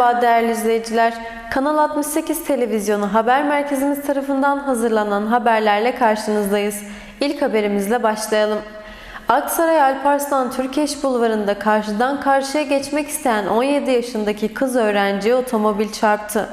Merhaba değerli izleyiciler. Kanal 68 Televizyonu Haber Merkezimiz tarafından hazırlanan haberlerle karşınızdayız. İlk haberimizle başlayalım. Aksaray Alparslan Türkeş Bulvarı'nda karşıdan karşıya geçmek isteyen 17 yaşındaki kız öğrenciye otomobil çarptı.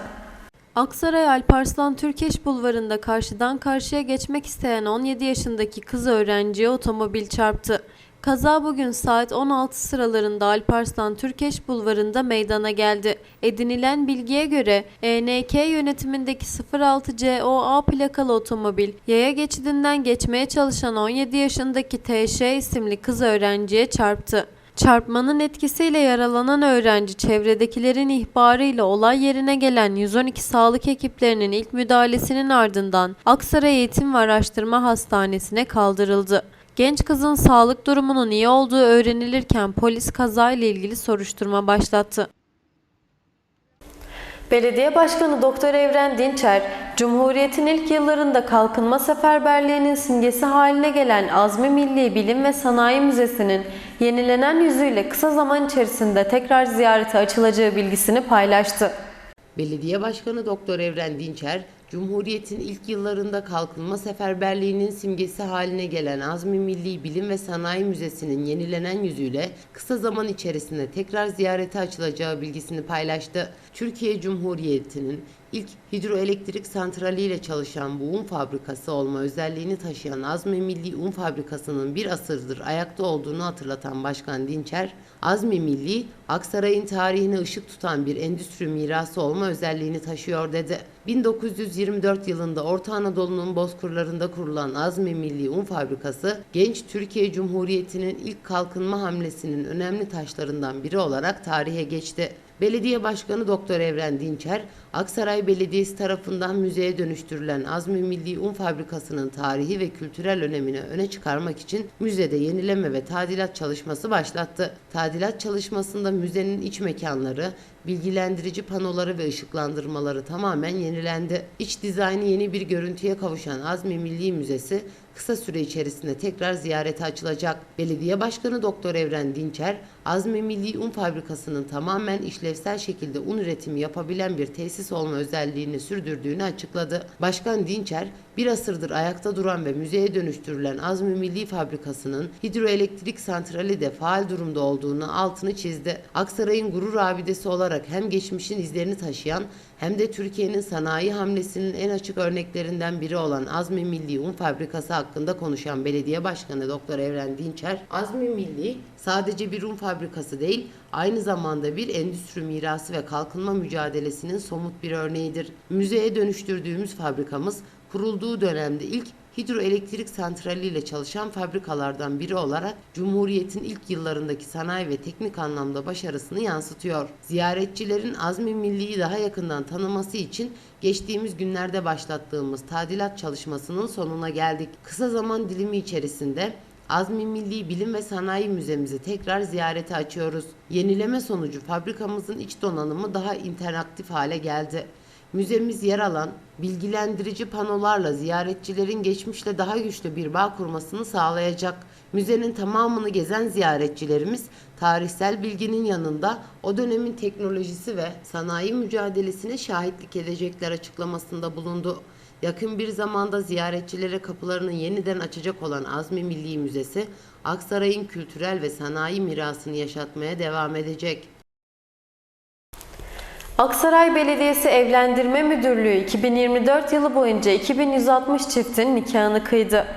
Aksaray Alparslan Türkeş Bulvarı'nda karşıdan karşıya geçmek isteyen 17 yaşındaki kız öğrenciye otomobil çarptı. Kaza bugün saat 16 sıralarında Alparslan Türkeş Bulvarı'nda meydana geldi. Edinilen bilgiye göre ENK yönetimindeki 06 COA plakalı otomobil yaya geçidinden geçmeye çalışan 17 yaşındaki TŞ isimli kız öğrenciye çarptı. Çarpmanın etkisiyle yaralanan öğrenci çevredekilerin ihbarıyla olay yerine gelen 112 sağlık ekiplerinin ilk müdahalesinin ardından Aksaray Eğitim ve Araştırma Hastanesi'ne kaldırıldı. Genç kızın sağlık durumunun iyi olduğu öğrenilirken polis kazayla ilgili soruşturma başlattı. Belediye Başkanı Doktor Evren Dinçer, Cumhuriyet'in ilk yıllarında kalkınma seferberliğinin simgesi haline gelen Azmi Milli Bilim ve Sanayi Müzesi'nin yenilenen yüzüyle kısa zaman içerisinde tekrar ziyarete açılacağı bilgisini paylaştı. Belediye Başkanı Doktor Evren Dinçer, Cumhuriyet'in ilk yıllarında kalkınma seferberliğinin simgesi haline gelen Azmi Milli Bilim ve Sanayi Müzesi'nin yenilenen yüzüyle kısa zaman içerisinde tekrar ziyarete açılacağı bilgisini paylaştı. Türkiye Cumhuriyeti'nin ilk hidroelektrik santraliyle çalışan bu un fabrikası olma özelliğini taşıyan Azmi Milli Un Fabrikası'nın bir asırdır ayakta olduğunu hatırlatan Başkan Dinçer, Azmi Milli, Aksaray'ın tarihine ışık tutan bir endüstri mirası olma özelliğini taşıyor dedi. 1924 yılında Orta Anadolu'nun bozkırlarında kurulan Azmi Milli Un Fabrikası, genç Türkiye Cumhuriyeti'nin ilk kalkınma hamlesinin önemli taşlarından biri olarak tarihe geçti. Belediye Başkanı Doktor Evren Dinçer, Aksaray Belediyesi tarafından müzeye dönüştürülen Azmi Milli Un Fabrikası'nın tarihi ve kültürel önemini öne çıkarmak için müzede yenileme ve tadilat çalışması başlattı. Tadilat çalışmasında müzenin iç mekanları, bilgilendirici panoları ve ışıklandırmaları tamamen yenilendi. İç dizaynı yeni bir görüntüye kavuşan Azmi Milli Müzesi kısa süre içerisinde tekrar ziyarete açılacak. Belediye Başkanı Doktor Evren Dinçer, Azmi Milli Un Fabrikası'nın tamamen işlevsel şekilde un üretimi yapabilen bir tesis olma özelliğini sürdürdüğünü açıkladı. Başkan Dinçer, bir asırdır ayakta duran ve müzeye dönüştürülen Azmi Milli Fabrikası'nın hidroelektrik santrali de faal durumda olduğunu altını çizdi. Aksaray'ın gurur abidesi olarak hem geçmişin izlerini taşıyan hem de Türkiye'nin sanayi hamlesinin en açık örneklerinden biri olan Azmi Milli Un Fabrikası hakkında konuşan Belediye Başkanı Doktor Evren Dinçer, Azmi Milli sadece bir un fabrikası değil, aynı zamanda bir endüstri mirası ve kalkınma mücadelesinin somut bir örneğidir. Müzeye dönüştürdüğümüz fabrikamız kurulduğu dönemde ilk hidroelektrik santraliyle çalışan fabrikalardan biri olarak Cumhuriyet'in ilk yıllarındaki sanayi ve teknik anlamda başarısını yansıtıyor. Ziyaretçilerin Azmi Milli'yi daha yakından tanıması için geçtiğimiz günlerde başlattığımız tadilat çalışmasının sonuna geldik. Kısa zaman dilimi içerisinde Azmi Milli Bilim ve Sanayi Müzemizi tekrar ziyarete açıyoruz. Yenileme sonucu fabrikamızın iç donanımı daha interaktif hale geldi. Müzemiz yer alan bilgilendirici panolarla ziyaretçilerin geçmişle daha güçlü bir bağ kurmasını sağlayacak. Müzenin tamamını gezen ziyaretçilerimiz tarihsel bilginin yanında o dönemin teknolojisi ve sanayi mücadelesine şahitlik edecekler açıklamasında bulundu. Yakın bir zamanda ziyaretçilere kapılarını yeniden açacak olan Azmi Milli Müzesi, Aksaray'ın kültürel ve sanayi mirasını yaşatmaya devam edecek. Aksaray Belediyesi Evlendirme Müdürlüğü 2024 yılı boyunca 2160 çiftin nikahını kıydı.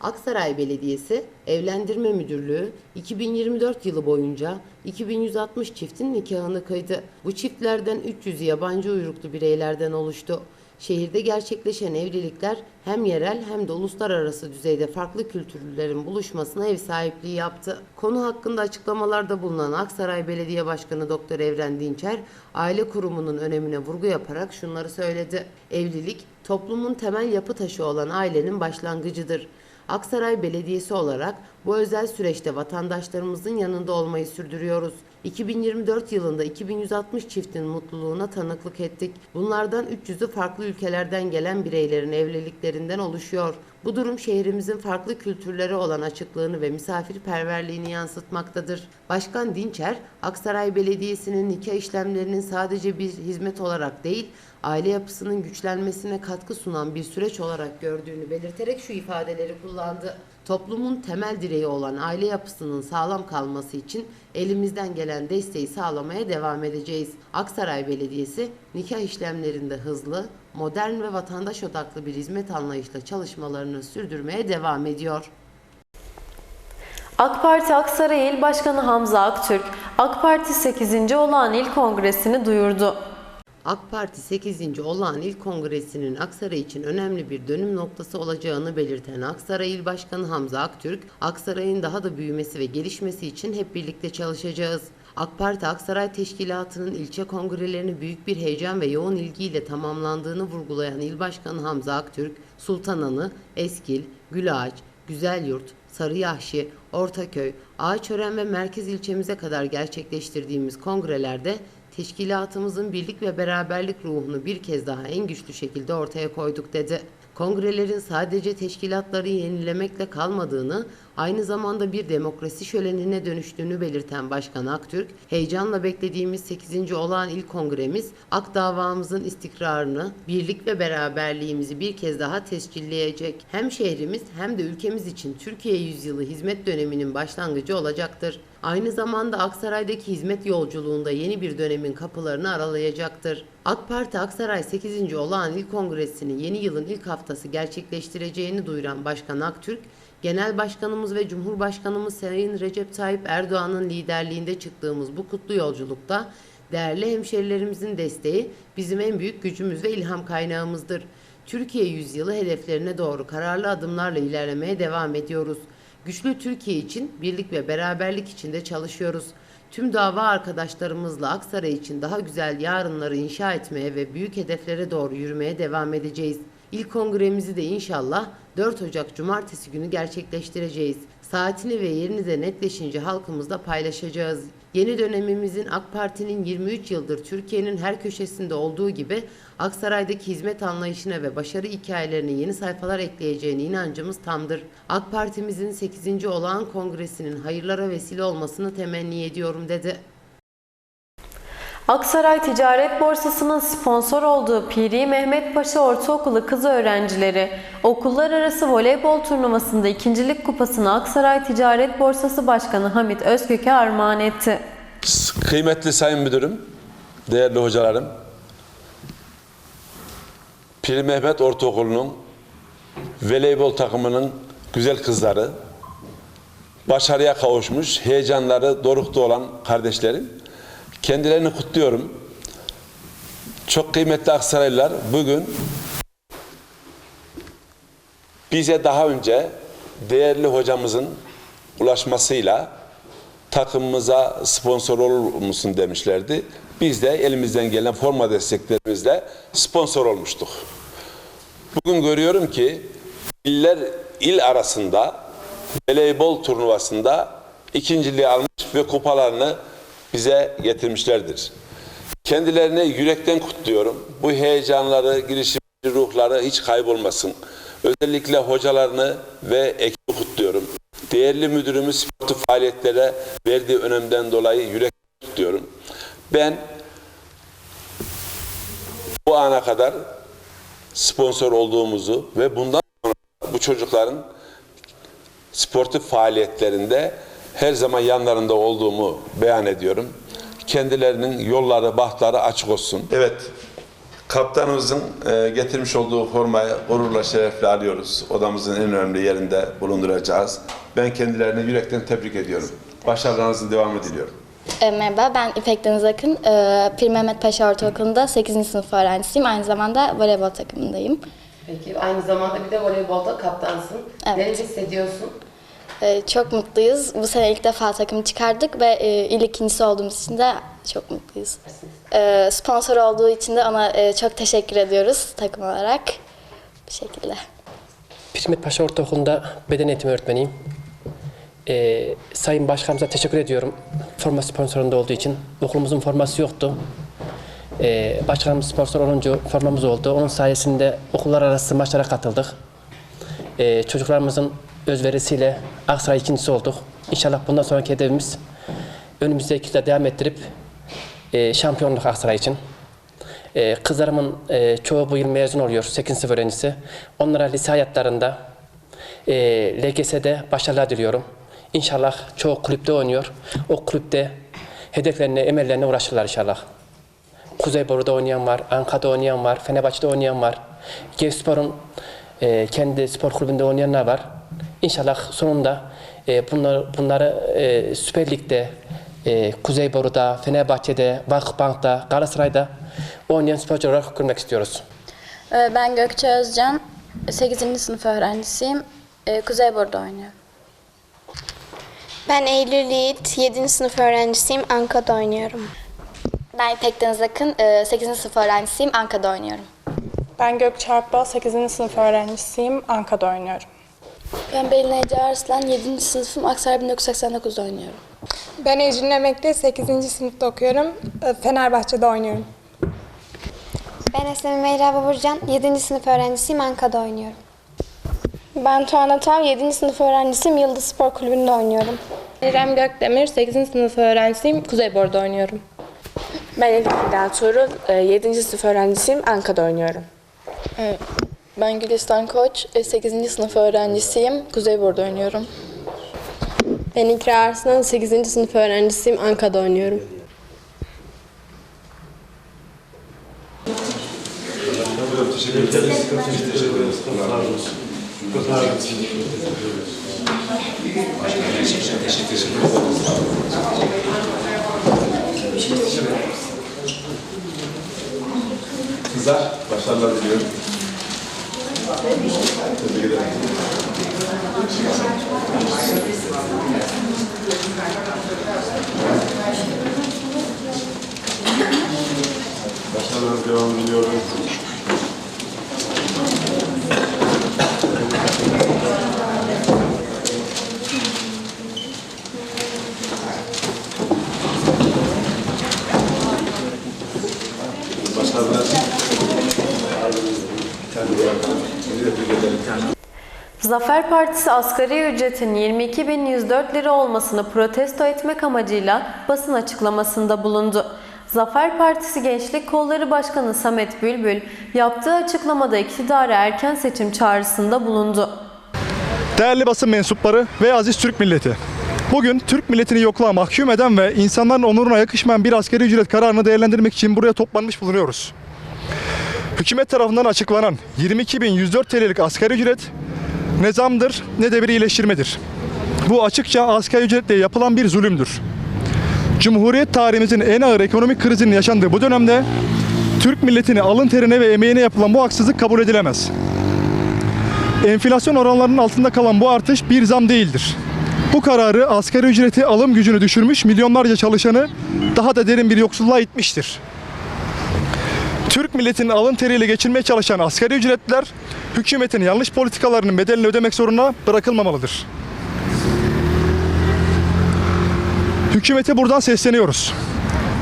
Aksaray Belediyesi Evlendirme Müdürlüğü 2024 yılı boyunca 2160 çiftin nikahını kıydı. Bu çiftlerden 300'ü yabancı uyruklu bireylerden oluştu. Şehirde gerçekleşen evlilikler hem yerel hem de uluslararası düzeyde farklı kültürlerin buluşmasına ev sahipliği yaptı. Konu hakkında açıklamalarda bulunan Aksaray Belediye Başkanı Doktor Evren Dinçer, aile kurumunun önemine vurgu yaparak şunları söyledi. Evlilik, toplumun temel yapı taşı olan ailenin başlangıcıdır. Aksaray Belediyesi olarak bu özel süreçte vatandaşlarımızın yanında olmayı sürdürüyoruz. 2024 yılında 2160 çiftin mutluluğuna tanıklık ettik. Bunlardan 300'ü farklı ülkelerden gelen bireylerin evliliklerinden oluşuyor. Bu durum şehrimizin farklı kültürlere olan açıklığını ve misafirperverliğini yansıtmaktadır. Başkan Dinçer, Aksaray Belediyesi'nin nikah işlemlerinin sadece bir hizmet olarak değil, aile yapısının güçlenmesine katkı sunan bir süreç olarak gördüğünü belirterek şu ifadeleri kullandı. Toplumun temel direği olan aile yapısının sağlam kalması için elimizden gelen desteği sağlamaya devam edeceğiz. Aksaray Belediyesi nikah işlemlerinde hızlı, modern ve vatandaş odaklı bir hizmet anlayışla çalışmalarını sürdürmeye devam ediyor. AK Parti Aksaray İl Başkanı Hamza Aktürk, AK Parti 8. olağan il kongresini duyurdu. AK Parti 8. Olağan İl Kongresi'nin Aksaray için önemli bir dönüm noktası olacağını belirten Aksaray İl Başkanı Hamza Aktürk, Aksaray'ın daha da büyümesi ve gelişmesi için hep birlikte çalışacağız. AK Parti Aksaray Teşkilatı'nın ilçe kongrelerini büyük bir heyecan ve yoğun ilgiyle tamamlandığını vurgulayan İl Başkanı Hamza Aktürk, Sultananı, Eskil, Gülağaç, Güzelyurt, Sarıyahşi, Ortaköy, Ağaçören ve merkez ilçemize kadar gerçekleştirdiğimiz kongrelerde teşkilatımızın birlik ve beraberlik ruhunu bir kez daha en güçlü şekilde ortaya koyduk dedi. Kongrelerin sadece teşkilatları yenilemekle kalmadığını, aynı zamanda bir demokrasi şölenine dönüştüğünü belirten Başkan Aktürk, heyecanla beklediğimiz 8. olağan il kongremiz, Ak davamızın istikrarını, birlik ve beraberliğimizi bir kez daha tescilleyecek. Hem şehrimiz hem de ülkemiz için Türkiye yüzyılı hizmet döneminin başlangıcı olacaktır. Aynı zamanda Aksaray'daki hizmet yolculuğunda yeni bir dönemin kapılarını aralayacaktır. AK Parti Aksaray 8. olağan il kongresini yeni yılın ilk haftası gerçekleştireceğini duyuran Başkan Aktürk, Genel Başkanımız ve Cumhurbaşkanımız Sayın Recep Tayyip Erdoğan'ın liderliğinde çıktığımız bu kutlu yolculukta değerli hemşerilerimizin desteği bizim en büyük gücümüz ve ilham kaynağımızdır. Türkiye yüzyılı hedeflerine doğru kararlı adımlarla ilerlemeye devam ediyoruz. Güçlü Türkiye için birlik ve beraberlik içinde çalışıyoruz. Tüm dava arkadaşlarımızla Aksaray için daha güzel yarınları inşa etmeye ve büyük hedeflere doğru yürümeye devam edeceğiz. İlk kongremizi de inşallah 4 Ocak Cumartesi günü gerçekleştireceğiz. Saatini ve yerini de netleşince halkımızla paylaşacağız. Yeni dönemimizin AK Parti'nin 23 yıldır Türkiye'nin her köşesinde olduğu gibi Aksaray'daki hizmet anlayışına ve başarı hikayelerine yeni sayfalar ekleyeceğine inancımız tamdır. AK Parti'mizin 8. olağan kongresinin hayırlara vesile olmasını temenni ediyorum dedi. Aksaray Ticaret Borsası'nın sponsor olduğu Piri Mehmet Paşa Ortaokulu kız öğrencileri okullar arası voleybol turnuvasında ikincilik kupasını Aksaray Ticaret Borsası Başkanı Hamit Özkök'e armağan etti. Kıymetli Sayın Müdürüm, değerli hocalarım, Pir Mehmet Ortaokulu'nun voleybol takımının güzel kızları, başarıya kavuşmuş, heyecanları dorukta olan kardeşlerim, kendilerini kutluyorum. Çok kıymetli Aksaraylılar, bugün bize daha önce değerli hocamızın ulaşmasıyla takımımıza sponsor olur musun demişlerdi. Biz de elimizden gelen forma desteklerimizle sponsor olmuştuk. Bugün görüyorum ki iller il arasında voleybol turnuvasında ikinciliği almış ve kupalarını bize getirmişlerdir. Kendilerini yürekten kutluyorum. Bu heyecanları, girişimci ruhları hiç kaybolmasın. Özellikle hocalarını ve ekibi kutluyorum. Değerli müdürümüz sportif faaliyetlere verdiği önemden dolayı yürek tutuyorum. Ben bu ana kadar sponsor olduğumuzu ve bundan sonra bu çocukların sportif faaliyetlerinde her zaman yanlarında olduğumu beyan ediyorum. Kendilerinin yolları, bahtları açık olsun. Evet, kaptanımızın e, getirmiş olduğu formayı gururla, şerefle alıyoruz. Odamızın en önemli yerinde bulunduracağız. Ben kendilerini yürekten tebrik ediyorum. Başarılarınızın devamı diliyorum. E, Merhaba, ben İpek Deniz Akın. E, Pir Mehmet Paşa Ortaokulu'nda 8. sınıf öğrencisiyim. Aynı zamanda voleybol takımındayım. Peki aynı zamanda bir de voleybolda kaptansın. Evet. Ne hissediyorsun? E, Çok mutluyuz. Bu sene ilk defa takım çıkardık ve e, ikincisi olduğumuz için de çok mutluyuz. E, Sponsor olduğu için de ona e, çok teşekkür ediyoruz takım olarak. Bu şekilde. Hikmet Paşa Ortaokulu'nda beden eğitimi öğretmeniyim. Ee, Sayın Başkanımıza teşekkür ediyorum forma sponsorunda olduğu için. Okulumuzun forması yoktu. Ee, başkanımız sponsor olunca formamız oldu. Onun sayesinde okullar arası maçlara katıldık. e, çocuklarımızın özverisiyle Aksaray ikincisi olduk. İnşallah bundan sonraki hedefimiz önümüzdeki yılda devam ettirip e, şampiyonluk Aksaray için. E, kızlarımın e, çoğu bu yıl mezun oluyor, 8. sınıf öğrencisi. Onlara lise hayatlarında e, LGS'de başarılar diliyorum. İnşallah çoğu kulüpte oynuyor. O kulüpte hedeflerine, emellerine uğraşırlar inşallah. Kuzeyboru'da oynayan var, Anka'da oynayan var, Fenerbahçe'de oynayan var. Gençspor'un e, kendi spor kulübünde oynayanlar var. İnşallah sonunda e, bunları, bunları e, Süper Lig'de, e, Kuzeyboru'da, Fenerbahçe'de, Vakıfbank'ta, Galatasaray'da oynayan sporcu olarak görmek istiyoruz. Ee, Ben Gökçe Özcan, 8. sınıf öğrencisiyim. Ee, Kuzeybur'da oynuyorum. Ben Eylül Yiğit, 7. sınıf öğrencisiyim. Anka'da oynuyorum. Ben İpek Deniz Akın, 8. sınıf öğrencisiyim. Ankara'da oynuyorum. Ben Gökçe Akbal, 8. sınıf öğrencisiyim. Anka'da oynuyorum. Ben Belin Ece Arslan, 7. sınıfım. Aksaray 1989'da oynuyorum. Ben Ecrin Emekli, 8. sınıfta okuyorum. Ee, Fenerbahçe'de oynuyorum. Ben Eslem Meyra Baburcan, 7. sınıf öğrencisiyim. Anka'da oynuyorum. Ben Tuana Tav, 7. sınıf öğrencisiyim. Yıldız Spor Kulübü'nde oynuyorum. İrem Gökdemir, 8. sınıf öğrencisiyim. Kuzeybor'da oynuyorum. Ben Elif Hilal Tuğrul, 7. sınıf öğrencisiyim. Anka'da oynuyorum. Ben Gülistan Koç, 8. sınıf öğrencisiyim. Kuzeybur'da oynuyorum. Ben İkra Arslan, 8. sınıf öğrencisiyim. Ankara'da oynuyorum. Kızlar, başarılar diliyorum. Tebrik ederim. Başarılar devam diliyorum. Zafer Partisi asgari ücretin 22.104 lira olmasını protesto etmek amacıyla basın açıklamasında bulundu. Zafer Partisi Gençlik Kolları Başkanı Samet Bülbül yaptığı açıklamada iktidara erken seçim çağrısında bulundu. Değerli basın mensupları ve aziz Türk milleti. Bugün Türk milletini yokluğa mahkum eden ve insanların onuruna yakışmayan bir askeri ücret kararını değerlendirmek için buraya toplanmış bulunuyoruz. Hükümet tarafından açıklanan 22.104 TL'lik asgari ücret ne zamdır ne de bir iyileştirmedir. Bu açıkça asgari ücretle yapılan bir zulümdür. Cumhuriyet tarihimizin en ağır ekonomik krizinin yaşandığı bu dönemde Türk milletini alın terine ve emeğine yapılan bu haksızlık kabul edilemez. Enflasyon oranlarının altında kalan bu artış bir zam değildir. Bu kararı asgari ücreti alım gücünü düşürmüş milyonlarca çalışanı daha da derin bir yoksulluğa itmiştir. Türk milletinin alın teriyle geçinmeye çalışan asgari ücretliler hükümetin yanlış politikalarının bedelini ödemek zorunda bırakılmamalıdır. Hükümete buradan sesleniyoruz.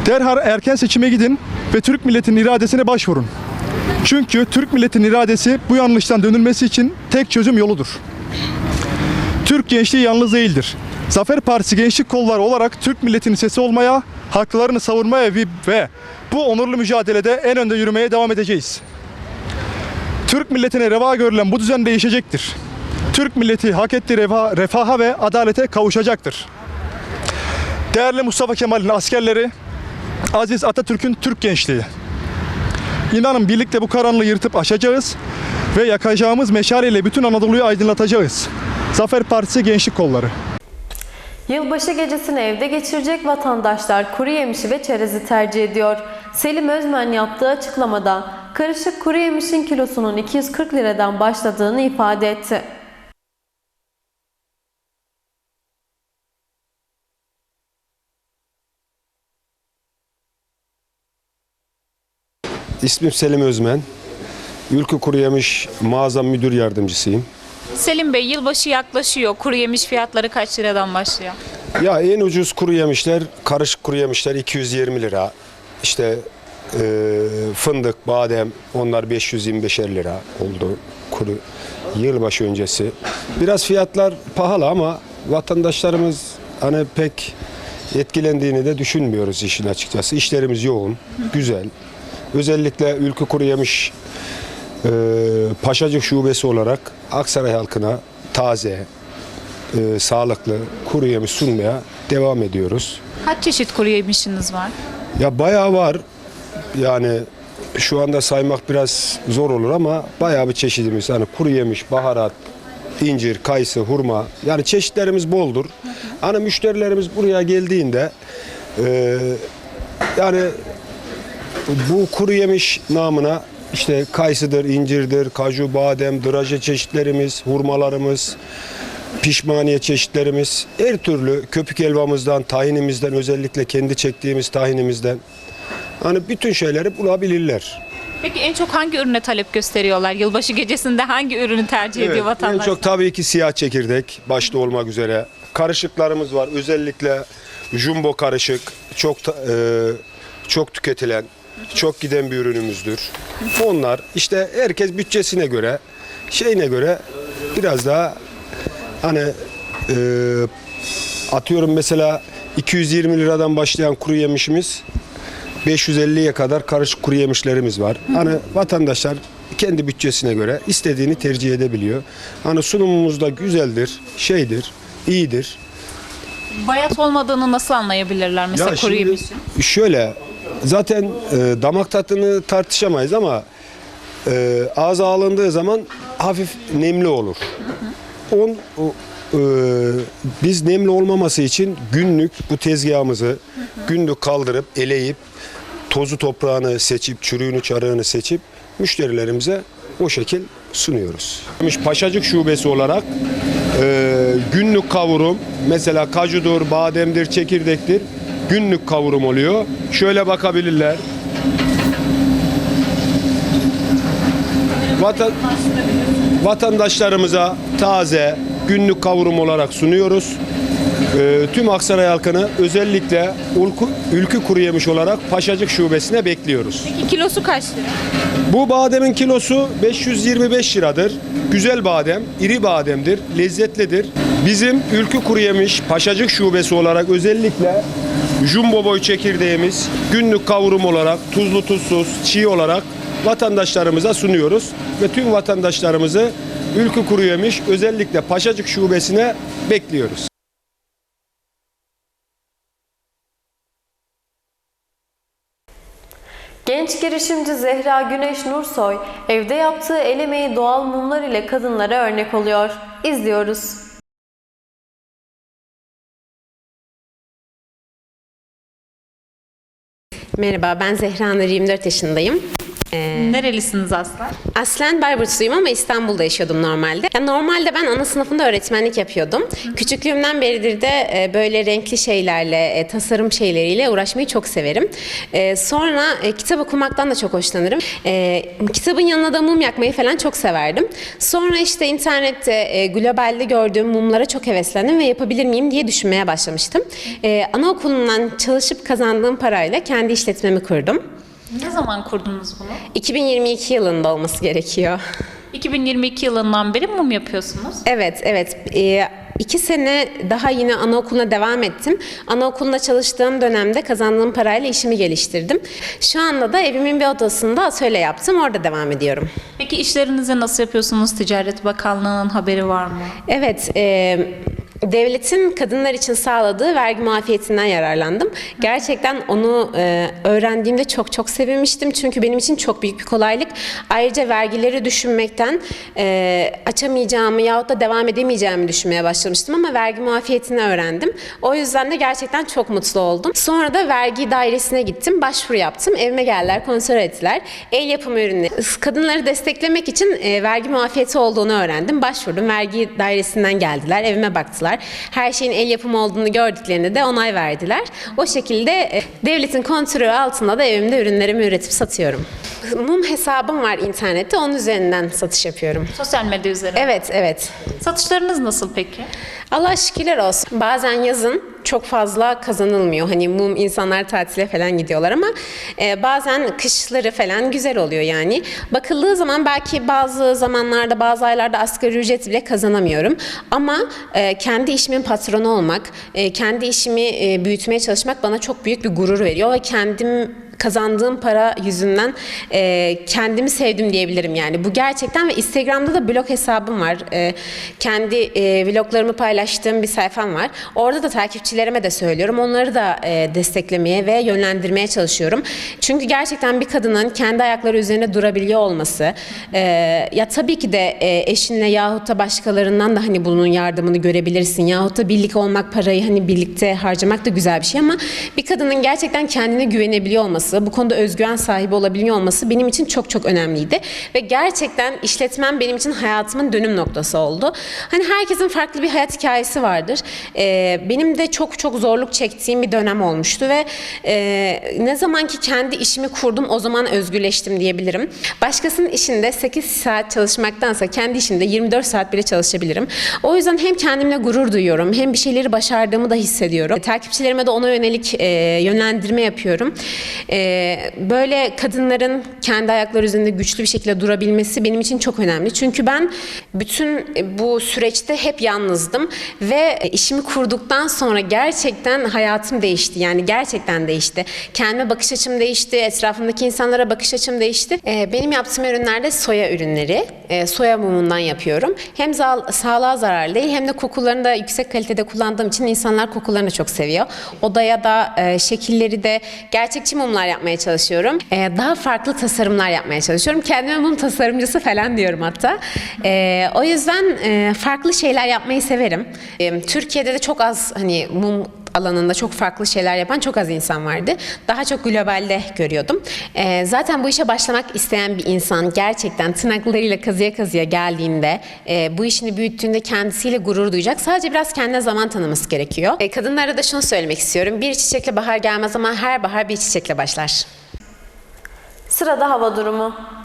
Derhal erken seçime gidin ve Türk milletinin iradesine başvurun. Çünkü Türk milletinin iradesi bu yanlıştan dönülmesi için tek çözüm yoludur. Türk gençliği yalnız değildir. Zafer Partisi gençlik kolları olarak Türk milletinin sesi olmaya, haklarını savunmaya ve- bu onurlu mücadelede en önde yürümeye devam edeceğiz. Türk milletine reva görülen bu düzen değişecektir. Türk milleti hak ettiği refa- refaha ve adalete kavuşacaktır. Değerli Mustafa Kemal'in askerleri, Aziz Atatürk'ün Türk gençliği. İnanın birlikte bu karanlığı yırtıp aşacağız ve yakacağımız meşaleyle bütün Anadolu'yu aydınlatacağız. Zafer Partisi Gençlik Kolları. Yılbaşı gecesini evde geçirecek vatandaşlar kuru yemişi ve çerezi tercih ediyor. Selim Özmen yaptığı açıklamada karışık kuru yemişin kilosunun 240 liradan başladığını ifade etti. İsmim Selim Özmen. Ülkü Kuruyemiş Mağaza Müdür Yardımcısıyım. Selim Bey yılbaşı yaklaşıyor. Kuru yemiş fiyatları kaç liradan başlıyor? Ya en ucuz kuru yemişler, karışık kuru yemişler 220 lira. İşte e, fındık, badem onlar 525 lira oldu. kuru yılbaşı öncesi. Biraz fiyatlar pahalı ama vatandaşlarımız hani pek etkilendiğini de düşünmüyoruz işin açıkçası. İşlerimiz yoğun, güzel. Özellikle Ülkü Kuru Yemiş e, Paşacık Şubesi olarak Aksaray halkına taze, e, sağlıklı kuru yemiş sunmaya devam ediyoruz. Kaç çeşit kuru yemişiniz var? Ya bayağı var. Yani şu anda saymak biraz zor olur ama bayağı bir çeşidimiz. Hani kuru yemiş, baharat, incir, kayısı, hurma. Yani çeşitlerimiz boldur. Hani müşterilerimiz buraya geldiğinde e, yani bu kuru yemiş namına işte kayısıdır, incirdir, kaju, badem, draje çeşitlerimiz, hurmalarımız, pişmaniye çeşitlerimiz, her türlü köpük helvamızdan, tahinimizden özellikle kendi çektiğimiz tahinimizden hani bütün şeyleri bulabilirler. Peki en çok hangi ürüne talep gösteriyorlar? Yılbaşı gecesinde hangi ürünü tercih ediyor Evet, en çok tabii ki siyah çekirdek başta olmak üzere. Karışıklarımız var. Özellikle jumbo karışık çok e, çok tüketilen, çok giden bir ürünümüzdür. Onlar işte herkes bütçesine göre, şeyine göre biraz daha hani e, atıyorum mesela 220 liradan başlayan kuru yemişimiz 550'ye kadar karışık kuru yemişlerimiz var. Hani vatandaşlar kendi bütçesine göre istediğini tercih edebiliyor. Hani sunumumuz da güzeldir, şeydir, iyidir. Bayat olmadığını nasıl anlayabilirler mesela kuru yemişin? Şöyle zaten e, damak tadını tartışamayız ama e, ağza alındığı zaman hafif nemli olur. On, e, biz nemli olmaması için günlük bu tezgahımızı günlük kaldırıp eleyip tozu toprağını seçip çürüğünü çarığını seçip müşterilerimize o şekil sunuyoruz. Paşacık şubesi olarak e, günlük kavurum mesela kajudur, bademdir, çekirdektir günlük kavurum oluyor. Şöyle bakabilirler. Vatan, vatandaşlarımıza taze günlük kavurum olarak sunuyoruz. Ee, tüm Aksaray halkını özellikle ülkü, ülkü kuru yemiş olarak Paşacık Şubesi'ne bekliyoruz. Peki kilosu kaç lira? Bu bademin kilosu 525 liradır. Güzel badem, iri bademdir, lezzetlidir. Bizim Ülkü Kuru Yemiş Paşacık Şubesi olarak özellikle jumbo boy çekirdeğimiz günlük kavurum olarak tuzlu tuzsuz, çiğ olarak vatandaşlarımıza sunuyoruz. Ve tüm vatandaşlarımızı Ülkü Kuru Yemiş özellikle Paşacık Şubesi'ne bekliyoruz. Genç girişimci Zehra Güneş Nursoy, evde yaptığı el emeği doğal mumlar ile kadınlara örnek oluyor. İzliyoruz. Merhaba, ben Zehra Nur, 24 yaşındayım. Ee, Nerelisiniz aslen? aslen Bayburtluyum ama İstanbul'da yaşıyordum normalde. Ya normalde ben ana sınıfında öğretmenlik yapıyordum. Küçüklüğümden beridir de e, böyle renkli şeylerle, e, tasarım şeyleriyle uğraşmayı çok severim. E, sonra e, kitap okumaktan da çok hoşlanırım. E, kitabın yanına da mum yakmayı falan çok severdim. Sonra işte internette e, globalde gördüğüm mumlara çok heveslendim ve yapabilir miyim diye düşünmeye başlamıştım. E, anaokulundan çalışıp kazandığım parayla kendi işletmemi kurdum. Ne zaman kurdunuz bunu? 2022 yılında olması gerekiyor. 2022 yılından beri mum yapıyorsunuz. Evet, evet. Ee, iki sene daha yine anaokuluna devam ettim. Anaokulunda çalıştığım dönemde kazandığım parayla işimi geliştirdim. Şu anda da evimin bir odasında atölye yaptım. Orada devam ediyorum. Peki işlerinizi nasıl yapıyorsunuz? Ticaret Bakanlığı'nın haberi var mı? Evet, e, devletin kadınlar için sağladığı vergi muafiyetinden yararlandım. Gerçekten onu e, öğrendiğimde çok çok sevinmiştim. Çünkü benim için çok büyük bir kolaylık. Ayrıca vergileri düşünmekten e, açamayacağımı yahut da devam edemeyeceğimi düşünmeye başlamıştım ama vergi muafiyetini öğrendim. O yüzden de gerçekten çok mutlu oldum. Sonra da vergi dairesine gittim, başvuru yaptım. Evime geldiler, kontrol ettiler. El yapımı ürünleri. Kadınları desteklemek için e, vergi muafiyeti olduğunu öğrendim. Başvurdum, vergi dairesinden geldiler, evime baktılar. Her şeyin el yapımı olduğunu gördüklerinde de onay verdiler. O şekilde e, devletin kontrolü altında da evimde ürünlerimi üretip satıyorum. Mum hesabım var internette. Onun üzerinden satış yapıyorum. Sosyal medya üzerinden. Evet, evet. Satışlarınız nasıl peki? Allah şükürler olsun. Bazen yazın çok fazla kazanılmıyor. Hani mum insanlar tatile falan gidiyorlar ama e, bazen kışları falan güzel oluyor yani. Bakıldığı zaman belki bazı zamanlarda bazı aylarda asgari ücret bile kazanamıyorum. Ama e, kendi işimin patronu olmak, e, kendi işimi e, büyütmeye çalışmak bana çok büyük bir gurur veriyor ve kendim kazandığım para yüzünden e, kendimi sevdim diyebilirim yani. Bu gerçekten ve Instagram'da da blog hesabım var. E, kendi e, vloglarımı paylaştığım bir sayfam var. Orada da takipçilerime de söylüyorum. Onları da e, desteklemeye ve yönlendirmeye çalışıyorum. Çünkü gerçekten bir kadının kendi ayakları üzerine durabiliyor olması e, ya tabii ki de e, eşinle yahut da başkalarından da hani bunun yardımını görebilirsin. Yahut da birlik olmak, parayı hani birlikte harcamak da güzel bir şey ama bir kadının gerçekten kendine güvenebiliyor olması, bu konuda özgüven sahibi olabiliyor olması benim için çok çok önemliydi. Ve gerçekten işletmem benim için hayatımın dönüm noktası oldu. Hani herkesin farklı bir hayat hikayesi vardır. Ee, benim de çok çok zorluk çektiğim bir dönem olmuştu ve e, ne zaman ki kendi işimi kurdum o zaman özgürleştim diyebilirim. Başkasının işinde 8 saat çalışmaktansa kendi işimde 24 saat bile çalışabilirim. O yüzden hem kendimle gurur duyuyorum hem bir şeyleri başardığımı da hissediyorum. Takipçilerime de ona yönelik e, yönlendirme yapıyorum. E, böyle kadınların kendi ayakları üzerinde güçlü bir şekilde durabilmesi benim için çok önemli. Çünkü ben bütün bu süreçte hep yalnızdım ve işimi kurduktan sonra gerçekten hayatım değişti. Yani gerçekten değişti. Kendime bakış açım değişti, etrafımdaki insanlara bakış açım değişti. E, benim yaptığım ürünler de soya ürünleri. E, soya mumundan yapıyorum. Hem sağlığa zararlı değil hem de kokularını da yüksek kalitede kullandığım için insanlar kokularını çok seviyor. Odaya da e, şekilleri de gerçekçi mumlar yapmaya çalışıyorum. E, daha farklı tasarımlar yapmaya çalışıyorum. Kendime mum tasarımcısı falan diyorum hatta. E, o yüzden e, farklı şeyler yapmayı severim. E, Türkiye'de de çok az hani mum alanında çok farklı şeyler yapan çok az insan vardı. Daha çok globalde görüyordum. Ee, zaten bu işe başlamak isteyen bir insan gerçekten tırnaklarıyla kazıya kazıya geldiğinde, e, bu işini büyüttüğünde kendisiyle gurur duyacak. Sadece biraz kendine zaman tanıması gerekiyor. E, kadınlara da şunu söylemek istiyorum. Bir çiçekle bahar gelmez ama her bahar bir çiçekle başlar. Sırada hava durumu.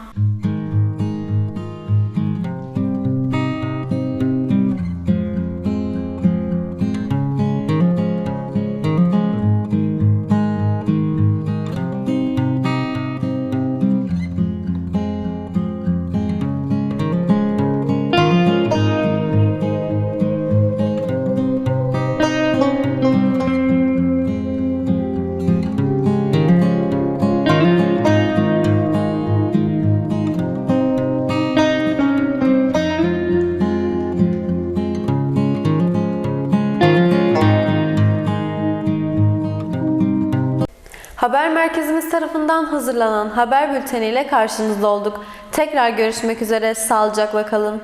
Merkezimiz tarafından hazırlanan haber bülteniyle karşınızda olduk. Tekrar görüşmek üzere, sağlıcakla kalın.